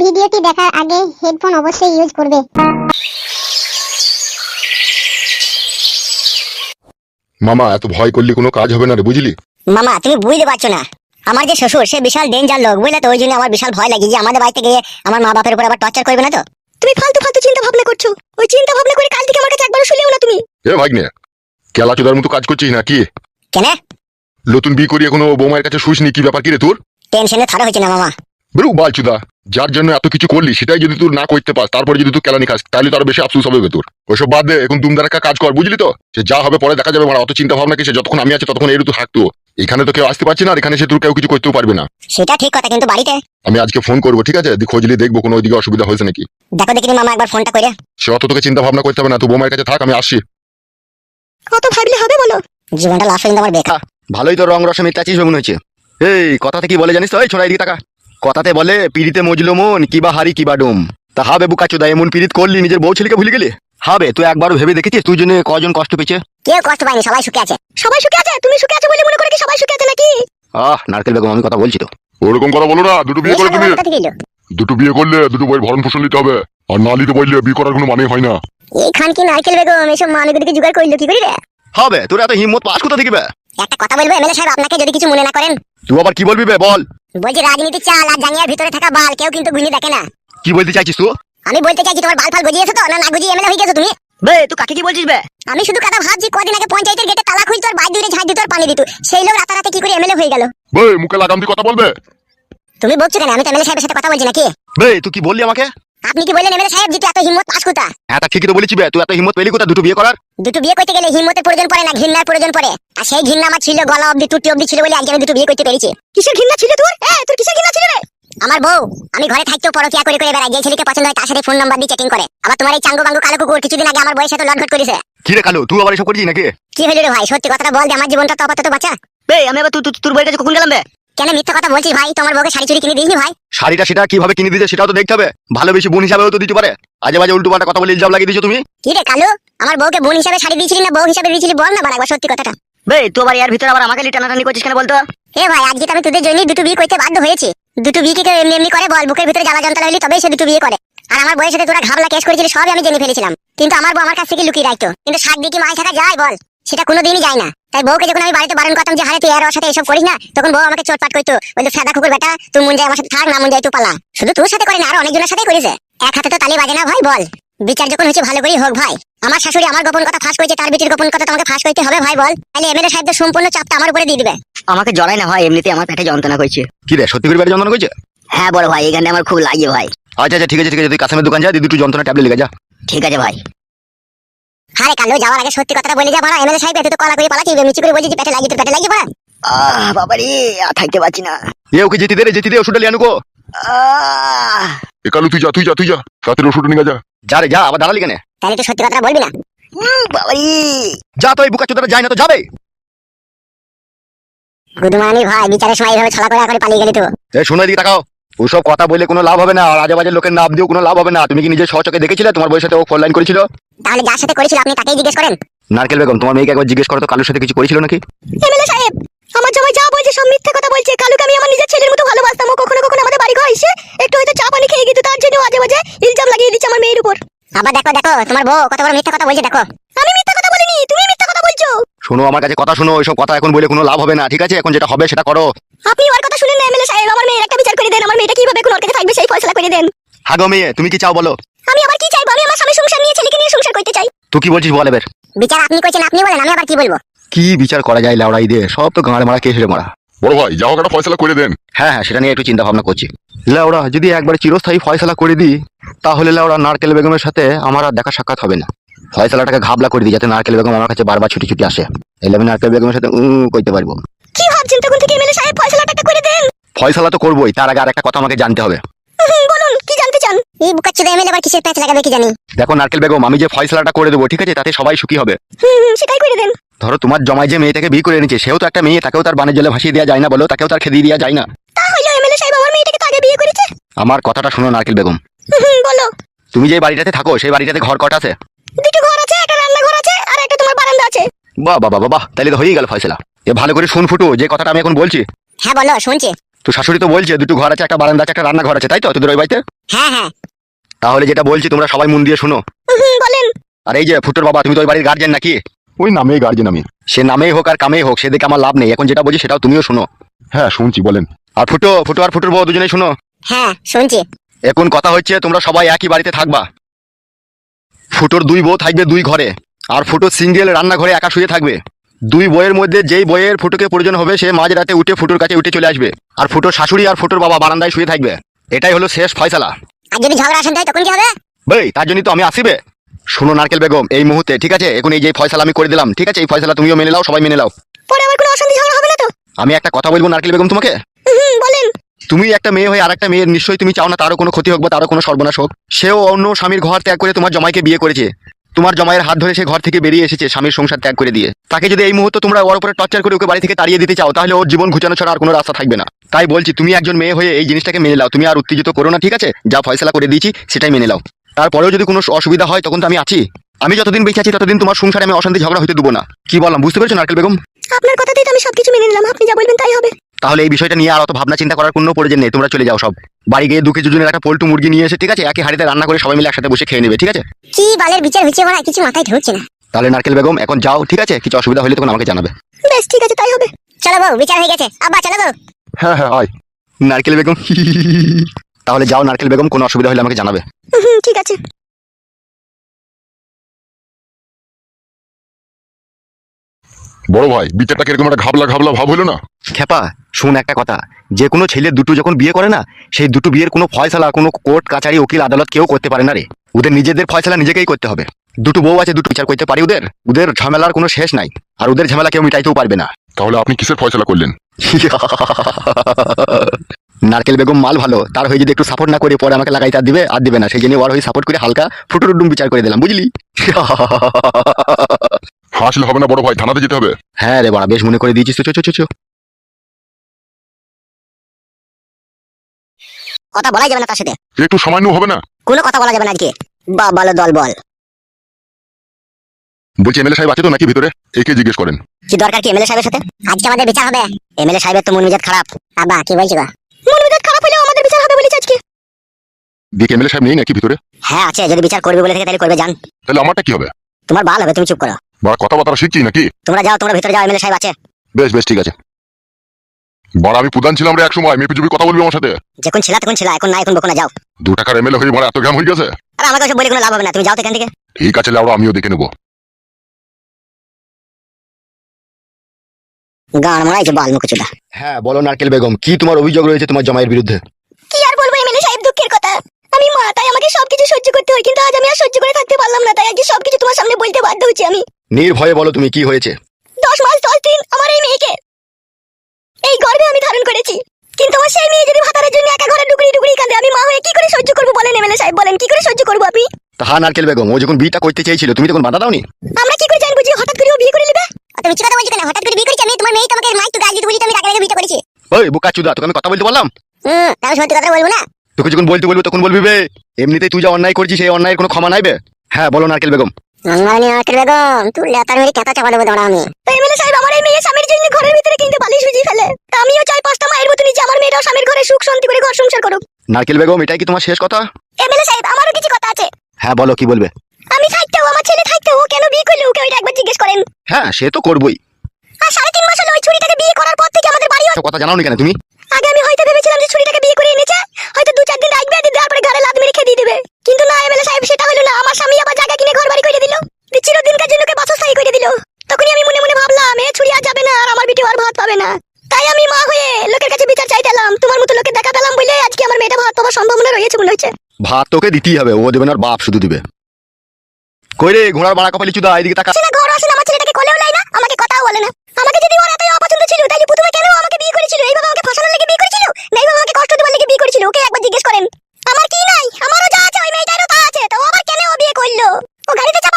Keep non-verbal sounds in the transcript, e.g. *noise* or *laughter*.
ভিডিওটি দেখার আগে হেডফোন অবশ্যই ইউজ করবে। মামা এত ভয় করলে কোনো কাজ হবে না রে বুঝলি? মামা তুমি বুঝতে পারছ না। আমার যে শ্বশুর সে বিশাল ডেঞ্জার লোক বুঝলে তো? ওই জন্য আমার বিশাল ভয় লাগে যে আমাদের বাড়িতে গিয়ে আমার মা বাপের উপর আবার টর্চার করবে না তো? তুমি ফালতু ফালতু চিন্তা ভাবনা করছ। ওই চিন্তা ভাবনা করে কাল থেকে আমার কাছে একবার শুনেও না তুমি। এ ভাগ্নে কেলা চোদার মতো কাজ করছিস না কি কেন? নতুন বিয়ে করি এখনও বৌমায়ের কাছে শুসনি কি ব্যাপার কি রে তোর? টেনশনে থারা হয়েছে না মামা। বেরু বালচুদা। যার জন্য এত কিছু করলি সেটাই যদি তুই না করতে পাস তারপরে যদি তুই কেলানি খাস তাহলে তো আরও বেশি আফসোস হবে তোর। ওইসব বাদ দে এখন দুমদার একটা কাজ কর বুঝলি তো? সে যা হবে পরে দেখা যাবে মানে অত চিন্তা ভাবনা কিসে যতক্ষণ আমি আছি ততক্ষণ এর তো। থাকতো এখানে তো কেউ আসতে পারছে না আর এখানে সে তোর কেউ কিছু করতেও পারবে না। সেটা ঠিক কথা কিন্তু বাড়িতে? আমি আজকে ফোন করব ঠিক আছে? খোঁজলি দেখব কোনো ওইদিকে অসুবিধা হয়েছে নাকি। দেখো দেখিনি মামা একবার ফোনটা করে সে অত তোকে চিন্তা ভাবনা করতে হবে না তুই বৌমায়ের কাছে থাক আমি আসছি। কত ভাবলে হবে বলো? জীবনটা লাস্ট পর্যন্ত আমার বেকার। ভালোই তো রং রসে মিটাচ্ছিস মনে হচ্ছে। এই কথাতে কি বলে জানিস তো? এই ছোড়া এদিকে টাকা কথাতে বলে পিড়িতে মজলো মন কিবা হারি কিবা ডুম। তা হবে বুকা চোদা এমন পিড়িত করলি নিজের বউ ছেলেকে ভুলে গেলি? হবে তুই একবারও ভেবে দেখেছিস তুই জন্য কজন কষ্ট পেয়েছে? কেউ কষ্ট পায়নি সবাই সুখে আছে। সবাই সুখে আছে? তুমি সুখে আছে বলে মনে করে কি সবাই সুখে আছে নাকি? আহ নারকেল বেগম আমি কথা বলছি তো। ওরকম কথা বলো না দুটো বিয়ে করে তুমি? দুটো বিয়ে করলে দুটো বইয়ের ভরণ পোষণ নিতে হবে আর না নিতে বললে বিয়ে করার কোনো মানে হয় না। এইখান কি নারকেল বেগম এসব মানুষদেরকে জোগাড় করল কি করি রে হবে তোর এত হিম্মত পাস কোথা থেকে বে? একটা কথা বলব এমএলএ সাহেব আপনাকে যদি কিছু মনে না করেন। তুই আবার কি বলবি বে বল। বলছি রাজনীতি চাল আর জাঙ্গিয়ার ভিতরে থাকা বাল কেউ কিন্তু গুনি দেখে না। কি বলতে চাইছিস তুই? আমি বলতে চাইছি তোমার বাল ফাল গজিয়েছো তো না না গজিয়ে এমএলএ হয়ে গেছো তুমি? বে তুই কাকে কি বলছিস বে? আমি শুধু কথা ভাবছি কদিন আগে পঞ্চায়েতের গেটে তালা খুঁজতো আর বাইর দূরে ঝাঁজ দিত আর পানি দিত। সেই লোক রাতারাতি কি করে এমএলএ হয়ে গেল? বে মুখে লাগাম দিয়ে কথা বলবে। তুমি বলছো কেন? আমি তো এমএলএ সাহেবের সাথে কথা বলছি নাকি? বে তুই কি বললি আমাকে? আপনি কি বললেন এমএলএ সাহেব যেটা এত হিম্মত পাস কোথা হ্যাঁ তা ঠিকই তো বলেছি বে তুই এত হিম্মত পেলি কোথা দুটো বিয়ে করার? দুটো বিয়ে করতে গেলে হিম্মতের প্রয়োজন পড়ে না ঘৃণার প্রয়োজন পড়ে। আর সেই ঘৃণা আমার ছিল গলা অব্দি টুটি অব্দি ছিল বলে আজকে আমি দুটো বিয়ে করতে পেরেছি। কিসের ঘৃণা ছিল তোর? এ তোর কিসের ঘৃণা ছিল রে? আমার বউ আমি ঘরে থাকতেও পরকিয়া করে করে বেড়াই যে ছেলেকে পছন্দ হয় তার সাথে ফোন নাম্বার দিয়ে চেকিং করে। আবার তোমার এই চাঙ্গু বাঙ্গু কালো কুকুর কিছুদিন আগে আমার বউয়ের সাথে লটঘট করেছে। কি রে কালু তুই আবার এসব করছিস নাকি? কি হলো রে ভাই সত্যি কথাটা বল যে আমার জীবনটা তো আপাতত বাঁচা। বে আমি আবার তুই তুই- তোর বইয়ের কাছে কখন গেলাম বে? কেন মিথ্যা কথা বলছিস ভাই? তোমার বউকে শাড়ি চুরি কিনে দিসনি ভাই? শাড়িটা সেটা কীভাবে কিনে দিতে সেটাও তো দেখতে হবে। ভালো বেশি বোন হিসাবেও তো দিতে পারে। আজে বাজে উল্টো পাল্টা কথা বলে ইলজাম লাগিয়ে দিছো তুমি? কি রে কালু? আমার বউকে বোন হিসাবে শাড়ি দিয়েছিলি না বউ হিসাবে দিয়েছিলি? বল না বার একবার সত্যি কথাটা। বে তুই আবার এর ভিতরে আবার আমাকে টানাটানি করছিস কেন বলতো? এ ভাই আজকে তো আমি তোদের জন্যই দুটো বিয়ে করতে বাধ্য হয়েছি। দুটো বিয়ে কি কেউ এমনি এমনি করে? বল বুকের ভিতরে জ্বালা যন্ত্রণা হলে তবেই সে দুটো বিয়ে করে। আর আমার বয়সে সাথে তোরা ঘাবলা কেস করেছিলি সবই আমি জেনে ফেলেছিলাম। কিন্তু আমার বউ আমার কাছ থেকে লুকিয়ে রাখতো। কিন্তু শাক দিয়ে কি মাছ থাকা যায় বল? সেটা কোনোদিনই যায় না। তাই বউকে যখন আমি বাড়িতে বারণ করতাম যে হারে তুই আর সাথে এসব করিস না? তখন বউ আমাকে চোটপাট করতো। বলতো ফেদা কুকুর বেটা তুই মন যায় আমার সাথে থাক না মন যায় তুই পালা। শুধু তোর সাথে করে না আরও অনেকজনের সাথে করেছে। এক হাতে তো তালি বাজে না ভাই বল। বিচার যখন হচ্ছে ভালো করেই হোক ভাই। আমার শাশুড়ি আমার গোপন কথা ফাঁস করেছে তার বিটির গোপন কথা তোমাকে ফাঁস করতে হবে ভাই বল। তাহলে এমএলএ সাহেবদের সম্পূর্ণ চাপটা আমার উপরে দিয়ে দিবে। আমাকে জড়াই না ভাই এমনিতে আমার পেটে যন্ত্রণা করছে। কি রে সত্যি করে বাড়ি যন্ত্রণা করছে? হ্যাঁ বড় ভাই এখানে আমার খুব লাগে ভাই। আচ্ছা আচ্ছা ঠিক আছে ঠিক আছে তুই কাসেমের দোকান যা দি দুটো যন্ত্রণা ট্যাবলেট লেগে যা। ঠিক আছে ভাই। আরে কালো যাওয়ার আগে সত্যি কথাটা বলে যা ভাড়া। এমএলএ সাহেব এত তো কলা করে পালাচ্ছি মিচি করে বলছি যে পেটে লাগিয়ে তোর পেটে লাগিয়ে ভাড়া আহ বাবা রে আর থাকতে পারছি না। এ ওকে যেতে দে রে যেতে দে ওষুধটা লিয়ে আনুকো আহ। এ কালু তুই যা তুই যা তুই যা রাতের ওষুধ নিয়ে যা। যা রে যা আবার দাঁড়ালি কেন? তাহলে তো সত্যি কথাটা বলবি না? উম, বাবা রে। যা তো এই বুকা চোদাটা যায় না তো যাবে। গুদমানি ভাই বিচারের সময় এইভাবে ছলা করে করে পালিয়ে গেলি তো। এ শোনো এদিকে তাকাও। ওসব কথা বলে কোনো লাভ হবে না আর আজে বাজে লোকের নাম দিয়েও কোনো লাভ হবে না। তুমি কি নিজের সচকে দেখেছিলে? তোমার বইয়ের সাথে ও ফোন লাইন করেছিল? তাহলে যার সাথে করেছিল আপনি তাকেই জিজ্ঞেস করেন? নারকেল বেগম তোমার মেয়েকে একবার জিজ্ঞেস করো তো কালুর সাথে কিছু করেছিল নাকি? এমএলএ সাহেব আমার জামাই যা বলছে সব মিথ্যা কথা বলছে। কালুকে আমি আমার নিজের ছেলের মতো ভালোবাসতাম ও কখনো কখনো আমাদের বাড়ি ঘর এসে একটু হয়তো চা পানি খেয়ে গেছে তার জন্য আজে বাজে ইলজাম লাগিয়ে দিচ্ছে আমার মেয়ের উপর। আবার দেখো দেখো তোমার বউ কত বড় মিথ্যা কথা বলছে দেখো। আমি মিথ্যা কথা বলিনি তুমি মিথ্যা কথা বলছো। শোনো আমার কাছে কথা শোনো ওইসব কথা এখন বলে কোনো লাভ হবে না ঠিক আছে? এখন যেটা হবে সেটা করো। আপনি ওর কথা শুনেন না এমএলএ সাহেব। আমার মেয়ের একটা বিচার করে দেন। আমার মেয়েটা কীভাবে এখন ওর কাছে থাকবে সেই ফয়সালা করে দেন। হাগো মেয়ে তুমি কি চাও বলো? আমি আবার কি চাইব আমি আমার স্বামী সংসার নিয়ে ছেলেকে নিয়ে সংসার করতে চাই। তুই কি বলছিস বল এবার? বিচার আপনি কইছেন আপনি বলেন আমি আবার কি বলব? কি বিচার করা যায় লাউড়াই দিয়ে? সব তো গাঁড়ে মারা কেসে মারা। বড় ভাই যা হোক একটা ফয়সলা করে দেন। হ্যাঁ হ্যাঁ সেটা নিয়ে একটু চিন্তা ভাবনা করছি। লাউড়া যদি একবার চিরস্থায়ী ফয়সালা করে দিই তাহলে লাউড়া নারকেল বেগমের সাথে আমার আর দেখা সাক্ষাৎ হবে না। ফয়সালাটাকে ঘাবলা করে দিই যাতে নারকেল বেগম আমার কাছে বারবার ছুটি ছুটি আসে। এলে আমি নারকেল বেগমের সাথে উম করতে পারব। ভাবছেন তখন থেকে এমএলএ সাহেব ফয়সালাটা একটা করে দেন। ফয়সালা তো করবোই তার আগে আর একটা কথা আমাকে জানতে হবে। বলুন কি জানতে চান? এই বুকাচ্চুদা এমএলএ আবার কিসের প্যাচ লাগাবে কি জানি? দেখো নারকেল বেগম আমি যে ফয়সালাটা করে দেবো ঠিক আছে? তাতে সবাই সুখী হবে। হুম সেটাই করে দেন। ধরো তোমার জমায় যে মেয়েটাকে বিয়ে করে এনেছে সেও তো একটা মেয়ে তাকেও তার বানের জলে ভাসিয়ে দেওয়া যায় না বলো তাকেও তার খেদিয়ে দেওয়া যায় না। তা হইল এমএলএ সাহেব আমার মেয়েটাকে তো আগে বিয়ে করেছে? আমার কথাটা শোনো নারকেল বেগম। হুম, বলো। তুমি যে বাড়িটাতে থাকো সেই বাড়িটাতে ঘর কটা আছে? দুটো ঘর আছে একটা রান্নাঘর আছে আর একটা তোমার বারান্দা আছে। বাহ বাহ বাহ বাহ তাহলে তো হয়েই গেল ফয়সলা। এ ভালো করে শুন ফুটু যে কথাটা আমি এখন বলছি। হ্যাঁ বলো শুনছি। তো শাশুড়ি তো বলছে দুটো ঘর আছে একটা বারান্দা আছে একটা রান্নাঘর আছে তাই তো তোদের ওই বাড়িতে? হ্যাঁ হ্যাঁ। তাহলে যেটা বলছি তোমরা সবাই মন দিয়ে শোনো। হুম, বলেন। আর এই যে ফুটোর বাবা তুমি তো ওই বাড়ির গার্জেন নাকি? ওই নামেই গার্জেন আমি। সে নামেই হোক আর কামেই হোক সেদিকে আমার লাভ নেই। এখন যেটা বলছি সেটাও তুমিও শোনো। হ্যাঁ শুনছি বলেন। আর ফুটো ফুটো আর ফুটোর বউ দুজনেই শোনো। হ্যাঁ শুনছি। এখন কথা হচ্ছে তোমরা সবাই একই বাড়িতে থাকবা। ফুটোর দুই বউ থাকবে দুই ঘরে আর ফুটো সিঙ্গেল রান্নাঘরে একা শুয়ে থাকবে। দুই বইয়ের মধ্যে যেই বইয়ের ফুটোকে প্রয়োজন হবে সে মাঝ রাতে উঠে ফুটোর কাছে উঠে চলে আসবে। আর ফুটোর শাশুড়ি আর ফুটোর বাবা বারান্দায় শুয়ে থাকবে। এটাই হলো শেষ ফয়সালা। আর যদি ঝগড়া আসেন তখন কি হবে? ভাই তার জন্য তো আমি আসিবে। শোনো নারকেল বেগম এই মুহূর্তে ঠিক আছে? এখন এই যে ফয়সালা আমি করে দিলাম ঠিক আছে? এই ফয়সালা তুমিও মেনে নাও সবাই মেনে নাও। পরে আবার কোনো অশান্তি ঝগড়া হবে না তো? আমি একটা কথা বলব নারকেল বেগম তোমাকে? হুম বলেন। তুমি একটা মেয়ে হয়ে আরেকটা মেয়ের নিশ্চয়ই তুমি চাও না তারও কোনো ক্ষতি হোক বা তারও কোনো সর্বনাশ হোক। সেও অন্য স্বামীর ঘর ত্যাগ করে তোমার জমাইকে বিয়ে করেছে। তোমার জমাইয়ের হাত ধরে সে ঘর থেকে বেরিয়ে এসেছে স্বামীর সংসার ত্যাগ করে দিয়ে। তাকে যদি এই মুহূর্তে তোমরা ওর উপরে টর্চার করে ওকে বাড়ি থেকে তাড়িয়ে দিতে চাও তাহলে ওর জীবন ঘুচানো ছাড়া আর কোনো রাস্তা থাকবে না। তাই বলছি তুমি একজন মেয়ে হয়ে এই জিনিসটাকে মেনে নাও। তুমি আর উত্তেজিত করো না ঠিক আছে? যা ফয়সলা করে দিয়েছি সেটাই মেনে নাও। তারপরেও যদি কোনো অসুবিধা হয় তখন তো আমি আছি। আমি যতদিন বেঁচে আছি ততদিন তোমার সংসারে আমি অশান্তি ঝগড়া হতে দেবো না। কি বললাম বুঝতে পেরেছ নারকেল বেগম? আপনার কথাতেই তো আমি সবকিছু মেনে নিলাম। আপনি যা বলবেন তাই হবে। তাহলে এই বিষয়টা নিয়ে আর অত ভাবনা চিন্তা করার কোনো প্রয়োজন নেই। তোমরা চলে যাও সব। বাড়ি গিয়ে দু কেজি জনের একটা পোল্টু মুরগি নিয়ে এসে ঠিক আছে? একই হাড়িতে রান্না করে সবাই মিলে একসাথে বসে খেয়ে নেবে ঠিক আছে? কি বালের বিচার হচ্ছে মানে কিছু মাথায় ঢুকছে না। তাহলে নারকেল বেগম এখন যাও ঠিক আছে? কিছু অসুবিধা হলে তখন আমাকে জানাবে। বেশ ঠিক আছে তাই হবে। চলো বউ বিচার হয়ে গেছে। আব্বা চলো গো হ্যাঁ হ্যাঁ আয়। নারকেল বেগম তাহলে যাও নারকেল বেগম কোনো অসুবিধা হলে আমাকে জানাবে। হুম ঠিক আছে। বড় ভাই বিচারটা কীরকম একটা ঘাবলা ঘাবলা ভাব হলো না? খেপা শুন একটা কথা। যে কোনো ছেলে দুটো যখন বিয়ে করে না সেই দুটো বিয়ের কোনো ফয়সালা কোনো কোর্ট কাছারি উকিল আদালত কেউ করতে পারে না রে। ওদের নিজেদের ফয়সালা নিজেকেই করতে হবে। দুটো বউ আছে দুটো বিচার করতে পারি ওদের? ওদের ঝামেলার কোনো শেষ নাই। আর ওদের ঝামেলা কেউ মিটাইতেও পারবে না। তাহলে আপনি কিসের ফয়সলা করলেন? *laughs* নারকেল বেগম মাল ভালো। তার হয়ে যদি একটু সাপোর্ট না করে পরে আমাকে লাগাইতে আর দিবে আর দিবে না। সেই জন্য ওর হয়ে সাপোর্ট করে হালকা ফুটো ডুম বিচার করে দিলাম বুঝলি? হাসলে হবে না বড় ভাই থানাতে যেতে হবে। হ্যাঁ রে বড়া বেশ মনে করে দিয়েছিস তো। চো চো, চো। কথা বলাই যাবে না তার সাথে। একটু সামান্য হবে না? কোনো কথা বলা যাবে না আজকে। বা বলো দল বল। বলছি এমএলএ সাহেব আছে তো নাকি ভিতরে? একে জিজ্ঞেস করেন। কি দরকার কি এমএলএ সাহেবের সাথে? আজকে আমাদের বিচার হবে। এমএলএ সাহেবের তো মন মেজাজ খারাপ। আব্বা কি বলছি গো? মন মেজাজ খারাপ হলেও আমাদের বিচার হবে বলেছে আজকে। দিয়ে এমএলএ সাহেব নেই নাকি ভিতরে? হ্যাঁ আছে। যদি বিচার করবে বলে থাকে তাহলে করবে জান। তাহলে আমারটা কি হবে? তোমার ভালো হবে তুমি চুপ করো। বড় কথাবার্তা শিখছি নাকি? তোমরা যাও তোমরা ভিতরে যাও এমএলএ সাহেব আছে। বেশ বেশ ঠিক আছে। বড় আমি প্রধান ছিলাম রে এক সময় মেপি জুপি কথা বলবি আমার সাথে? যখন ছিল তখন ছিল এখন না এখন বকো না যাও। দু টাকার এমএলএ হয়ে বড় এত জ্ঞান হয়ে গেছে? আর আমাকে ওসব বলে কোনো লাভ হবে না তুমি যাও তো এখান থেকে। ঠিক আছে লাউড়া আমিও দেখে নেব। গান মারাইছে বাল মুখচুদা হ্যাঁ বলো নারকেল বেগম কি তোমার অভিযোগ রয়েছে তোমার জামাইয়ের বিরুদ্ধে? কি আর বলব এমএলএ সাহেব দুঃখের কথা। আমি মা তাই আমাকে সবকিছু সহ্য করতে হয় কিন্তু আজ আমি আর সহ্য করে থাকতে পারলাম না তাই আজকে সবকিছু তোমার সামনে বলতে বাধ্য হচ্ছি আমি। নির্ভয়ে বলো তুমি কি হয়েছে দশ মাস দশ দিন আমার এই মেয়েকে এই গর্ভে আমি ধারণ করেছি। কিন্তু আমার সেই মেয়ে যদি ভাতারের জন্য একা ঘরে ডুকরি ডুকরি কাঁদে আমি মা হয়ে কি করে সহ্য করব বলেন এমএলএ সাহেব বলেন কি করে সহ্য করব আপনি? তাহা নারকেল বেগম ও যখন বিয়েটা করতে চেয়েছিল তুমি তখন বাধা দাওনি? আমরা কি করে জানব যে হঠাৎ করে ও বিয়ে করে নেবে? অত মিথ্যে কথা বলছো কেন? হঠাৎ করে বিয়ে করেছি আমি? তোমার মেয়ে তোমাকে মাইক তো গাল দিতে বলি তো আমি টাকা রেখে বিয়ে করেছি। ওই বোকা চুদা তোকে আমি কথা বলতে বললাম? হুম তাহলে সত্যি কথা বলব না। তোকে যখন বলতে বলব তখন বলবি বে এমনিতেই তুই যা অন্যায় করছিস সেই অন্যায়ের কোনো ক্ষমা নাইবে হ্যাঁ বলো নারকেল বেগম। রঙ্গানি আকের বেগম তুই লেতার মেরে কেতা চাপা দেবো দাঁড়া আমি। এমএলএ সাহেব আমার এই মেয়ে স্বামীর জন্য ঘরের ভিতরে কিন্তু বালিশ সুজি ফেলে। আমিও চাই পাঁচটা মায়ের মতো নিচে আমার মেয়েটাও স্বামীর ঘরে সুখ শান্তি করে ঘর সংসার করুক। নারকেল বেগম এটাই কি তোমার শেষ কথা? এমএলএ সাহেব আমারও কিছু কথা আছে। হ্যাঁ বলো কি বলবে? আমি থাকতেও আমার ছেলে থাকতেও ও কেন বিয়ে করল? ওকে ওইটা একবার জিজ্ঞেস করেন। হ্যাঁ সে তো করবোই। আর সাড়ে তিন মাস হলো ওই ছুরিটাকে বিয়ে করার পর থেকে আমাদের বাড়ি কথা জানাওনি কেন তুমি? আগে আমি হয়তো ভেবেছিলাম যে ছুরিটাকে বিয়ে করে এনেছে হয়তো ভাত তোকে দিতেই হবে, ও দেবে না বাপ শুধু দিবে। কই রে, ঘোড়ার বাড়া কপালি চুদা, এদিকে তাকা। না ঘোড়া আসলে আমার ছেলেটাকে কোলেও নাই না, আমাকে কথাও বলে না। আমাকে যদি ওর এতই অপছন্দ ছিল, তাহলে প্রথমে কেন আমাকে বিয়ে করেছিল? এইভাবে আমাকে ফাঁসানোর লেগে বিয়ে করেছিল? না আমাকে কষ্ট দেওয়ার লেগে বিয়ে করেছিল, ওকে একবার জিজ্ঞেস করেন। আমার কি নাই? আমারও যা আছে, ওই মেয়েটারও তা আছে, তো আবার কেন ও বিয়ে করল? ও গাড়িতে চাপা